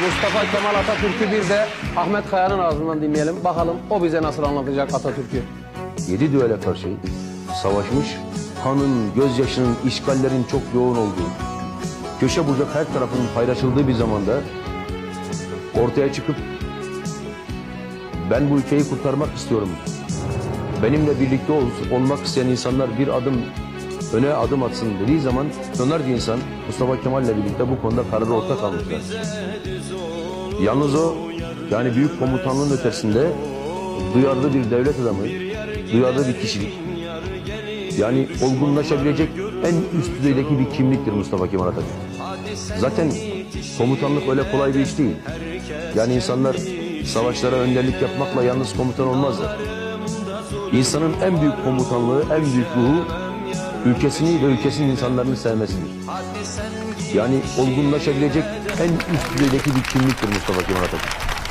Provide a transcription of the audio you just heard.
Mustafa Kemal Atatürk'ü bir de Ahmet Kaya'nın ağzından dinleyelim. Bakalım o bize nasıl anlatacak Atatürk'ü. Yedi düele karşı savaşmış, kanın, gözyaşının, işgallerin çok yoğun olduğu, köşe bucak her tarafının paylaşıldığı bir zamanda ortaya çıkıp ben bu ülkeyi kurtarmak istiyorum. Benimle birlikte ol- olmak isteyen insanlar bir adım öne adım atsın dediği zaman onlarca insan Mustafa Kemal'le birlikte bu konuda kararı ortak almışlar. Yalnız o yani büyük komutanlığın ötesinde duyarlı bir devlet adamı, duyarlı bir kişilik. Yani olgunlaşabilecek en üst düzeydeki bir kimliktir Mustafa Kemal Atatürk. Zaten komutanlık öyle kolay bir iş değil. Yani insanlar savaşlara önderlik yapmakla yalnız komutan olmazlar. İnsanın en büyük komutanlığı, en büyük ruhu ülkesini ve ülkesinin insanlarını sevmesidir. Yani olgunlaşabilecek en üst düzeydeki bir kimliktir Mustafa Kemal Atatürk.